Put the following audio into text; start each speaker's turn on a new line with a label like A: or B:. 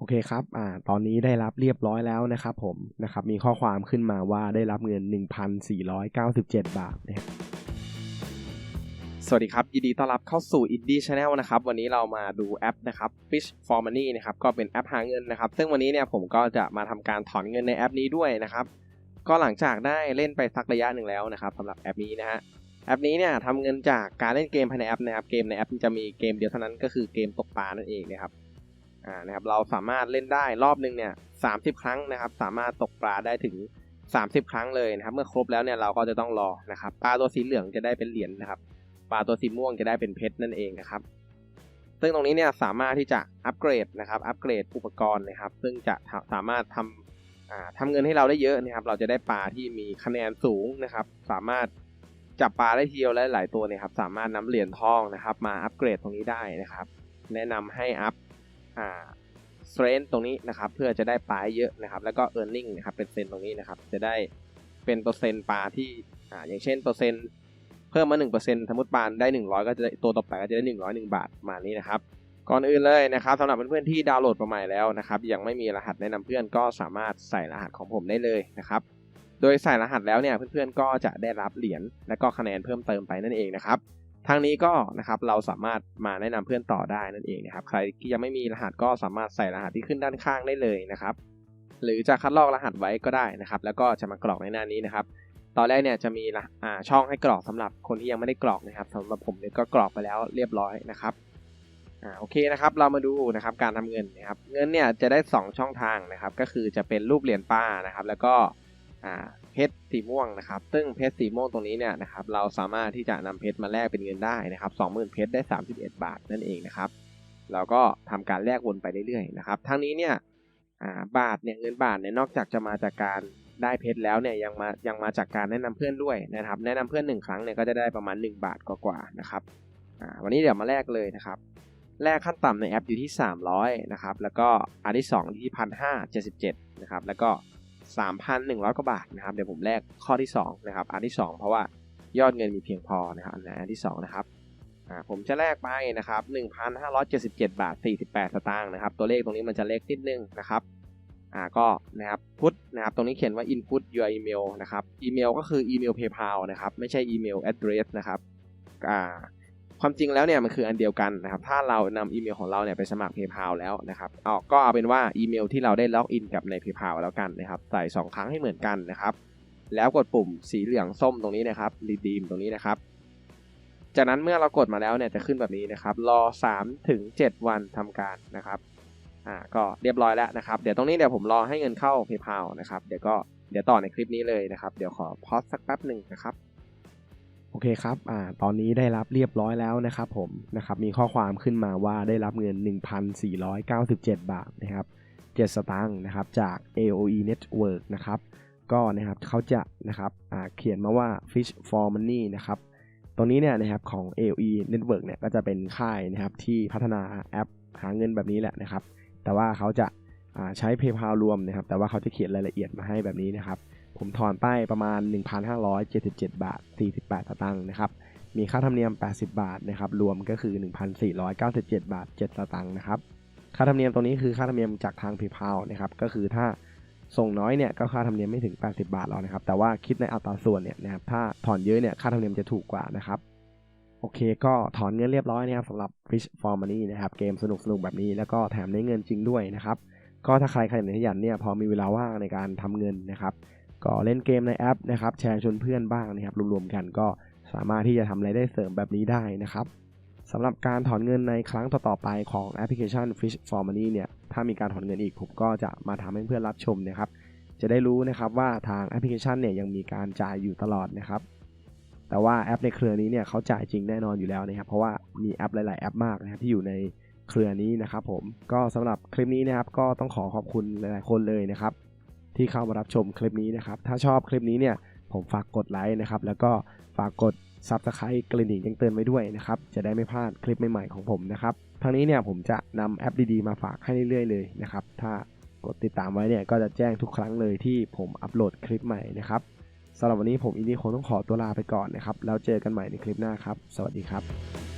A: โอเคครับ อ่า ตอนนี้ได้รับเรียบร้อยแล้วนะครับผม นะครับ มีข้อความขึ้นมาว่าได้รับเงิน 1,497 บาทนะครับ สวัสดีครับ ยินดีต้อนรับเข้าสู่ Indie Channel นะครับ วันนี้เรามาดูแอปนะครับ Fish for Money นะครับ ก็เป็นแอปหาเงินนะครับ ซึ่งวันนี้เนี่ยผมก็จะมาทำการถอนเงินในแอปนี้ด้วยนะครับ ก็หลังจากได้เล่นไปสักระยะหนึ่งแล้วนะครับสำหรับแอปนี้นะฮะ แอปนี้เนี่ยทำเงินจากการเล่นเกมภายในแอปนะครับ เกมในแอปจะมีเกมเดียวเท่านั้นก็คือเกมตกปลานั่นเองนะครับ อ่านะครับเราสามารถเล่นได้รอบหนึ่งเนี่ยสาครั้งนะครับ สามารถตกปลาได้ถึง 30 ครั้งเลยนะครับ เมื่อครบแล้วเนี่ยเราก็จะต้องรอนะครับปลาตัวสีเหลืองจะได้เป็นเหรียญนะครับปลาตัวสีม่วงจะได้เป็นเพชรนั่นเองนะครับซึ่งตรงนี้เนี่ยสามารถที่จะอัปเกรดนะครับอัปเกรดอุปกรณ์นะครับ ซึ่งจะสามารถทำอ่าทำเงินให้เราได้เยอะนะครับ เราจะได้ปลาที่มีคะแนนสูงนะครับ สามารถจับปลาได้ทีเดียวและหลายตัวเนี่ยครับสามารถนำเหรียญทองนะครับ มาอัปเกรดตรงนี้ได้นะครับ แนะนำให้อัพ อ่าสเตรนตรงนี้นะครับ เพื่อจะได้ปลาเยอะนะครับ แล้วก็ e a r n i n g นะครับเป็นเซนตรงนี้นะครับ จะได้เป็นเปอร์เซ็นต์ปลาที่อ่าอย่างเช่นเปอร์เซ็นต์เพิ่มมา1%สมมติปลาได้ 100 ก็จะได้ตัวต่อไปก็จะได้ 101 บาทมานี้นะครับก่อนอื่นเลยนะครับสำหรับเพื่อนๆที่ดาวน์โหลดมาใหม่แล้วนะครับ ยังไม่มีรหัสแนะนำเพื่อนก็สามารถใส่รหัสของผมได้เลยนะครับโดยใส่รหัสแล้วเนี่ยเพื่อนๆก็จะได้รับเหรียญและก็คะแนนเพิ่มเติมไปนั่นเองนะครับ ทางนี้ก็นะครับเราสามารถมาแนะนำเพื่อนต่อได้นั่นเองนะครับ ใครที่ยังไม่มีรหัสก็สามารถใส่รหัสที่ขึ้นด้านข้างได้เลยนะครับ หรือจะคัดลอกรหัสไว้ก็ได้นะครับ แล้วก็จะมากรอกในหน้านี้นะครับ ตอนแรกเนี่ยจะมีอ่าช่องให้กรอกสำหรับคนที่ยังไม่ได้กรอกนะครับสำหรับผมเนี่ยก็กรอกไปแล้วเรียบร้อยนะครับอ่าโอเคนะครับเรามาดูนะครับการทำเงินนะครับเงินเนี่ยจะได้ 2 ช่องทางนะครับ ก็คือจะเป็นรูปเหรียญป้านะครับ แล้วก็ เพชรสีม่วงนะครับ ซึ่งเพชรสีม่วงตรงนี้เนี่ยนะครับเราสามารถที่จะนำเพชรมาแลกเป็นเงินได้นะครับ20,000เพชรได้ 31 บาทนั่นเองนะครับเราก็ทำการแลกวนไปเรื่อยๆนะครับทั้งนี้เนี่ยบาทเนี่ยเงินบาทเนี่ยนอกจากจะมาจากการได้เพชรแล้วเนี่ยยังมายังมาจากการแนะนำเพื่อนด้วยนะครับ แนะนำเพื่อน 1 ครั้งเนี่ยก็จะได้ประมาณ 1 บาทกว่าๆนะครับวันนี้เดี๋ยวมาแลกเลยนะครับแลกขั้นต่ำในแอปอยู่ที่ 300นะครับแล้วก็อันที่2อยู่ที่1,577นะครับแล้วก็ 3,100 กว่าบาทนะครับเดี๋ยวผมแลกข้อที่2นะครับอันที่ 2 เพราะว่ายอดเงินมีเพียงพอนะครับอันอันที่2นะครับผมจะแลกไปนะครับ1,577 บาท 48 สตางค์นะครับ ตัวเลขตรงนี้มันจะเล็กนิดนึงนะครับอ่าก็นะครับพุทนะครับตรงนี้เขียนว่า input your email นะครับอีเมลก็คืออีเมล PayPal นะครับไม่ใช่อีเมล address นะครับอ่า ความจริงแล้วเนี่ยมันคืออันเดียวกันนะครับถ้าเรานำอีเมลของเราเนี่ยไปสมัคร PayPal แล้วนะครับเอาก็เอาเป็นว่าอีเมลที่เราได้ล็อกอินกับใน PayPal แล้วกันนะครับใส่ 2 ครั้งให้เหมือนกันนะครับแล้วกดปุ่มสีเหลืองส้มตรงนี้นะครับ redeem ตรงนี้นะครับจากนั้นเมื่อเรากดมาแล้วเนี่ยจะขึ้นแบบนี้นะครับรอ3ถึง7วันทำการนะครับอ่าก็เรียบร้อยแล้วนะครับ เดี๋ยวตรงนี้เดี๋ยวผมรอให้เงินเข้า PayPal นะครับเดี๋ยวก็เดี๋ยวต่อในคลิปนี้เลยนะครับ เดี๋ยวขอพอสสักแป๊บหนึ่งนะครับ โอเคครับ อ่า ตอนนี้ได้รับเรียบร้อยแล้วนะครับผมนะครับ มีข้อความขึ้นมาว่าได้รับเงิน 1,497 บาทนะครับ 7 สตางค์นะครับ จาก AOE Network นะครับ ก็นะครับเขาจะนะครับอ่าเขียนมาว่า Fish for Money นะครับ ตรงนี้เนี่ยนะครับของ AOE Network เนี่ยก็จะเป็นค่ายนะครับที่พัฒนาแอปหาเงินแบบนี้แหละนะครับ แต่ว่าเขาจะาใช้ PayPal รวมนะครับ แต่ว่าเขาจะเขียนรายละเอียดมาให้แบบนี้นะครับ ผมถอนไปประมาณ 1,577 บาท 48สตางค์นะครับ มีค่าธรรมเนียม 80 บาทนะครับ รวมก็คือ 1,497 บาท 7 สตางค์นะครับ ค่าธรรมเนียมตรงนี้คือค่าธรรมเนียมจากทาง PayPal นะครับ ก็คือถ้าส่งน้อยเนี่ยก็ค่าธรรมเนียมไม่ถึง 80 บาทหรอกนะครับ แต่ว่าคิดในอัตราส่วนเนี่ยนะครับ ถ้าถอนเยอะเนี่ยค่าธรรมเนียมจะถูกกว่านะครับ โอเค ก็ถอนเงินเรียบร้อยนะครับสำหรับ Fish for Money นะครับ เกมสนุกๆแบบนี้ แล้วก็แถมได้เงินจริงด้วยนะครับ ก็ถ้าใครขยันขยันเนี่ยพอมีเวลาว่างในการทำเงินนะครับ ก็เล่นเกมในแอปนะครับแชร์ชวนเพื่อนบ้างนะครับรวมๆกันก็สามารถที่จะทำอะไรได้เสริมแบบนี้ได้นะครับสำหรับการถอนเงินในครั้งต่อๆไปของแอปพลิเคชัน Fish for Money เนี่ยถ้ามีการถอนเงินอีกผมก็จะมาทำให้เพื่อนรับชมนะครับ จะได้รู้นะครับว่าทางแอปพลิเคชันเนี่ยยังมีการจ่ายอยู่ตลอดนะครับแต่ว่าแอปในเครือนี้เนี่ยเขาจ่ายจริงแน่นอนอยู่แล้วนะครับ เพราะว่ามีแอปหลาย ๆ แอปมากนะครับที่อยู่ในเครือนี้นะครับผมก็สำหรับคลิปนี้นะครับก็ต้องขอขอบคุณหลาย ๆ คนเลยนะครับ ที่เข้ามารับชมคลิปนี้นะครับ ถ้าชอบคลิปนี้เนี่ยผมฝากกดไลค์นะครับ แล้วก็ฝากกด Subscribe กระดิ่งแจ้งเตือนไว้ด้วยนะครับ จะได้ไม่พลาดคลิปใหม่ๆของผมนะครับทางนี้เนี่ยผมจะนำแอปดีๆ มาฝากให้เรื่อยๆเลยนะครับ ถ้ากดติดตามไว้เนี่ยก็จะแจ้งทุกครั้งเลยที่ผมอัปโหลดคลิปใหม่นะครับสำหรับวันนี้ผมอินดี้คงต้องขอตัวลาไปก่อนนะครับ แล้วเจอกันใหม่ในคลิปหน้าครับ สวัสดีครับ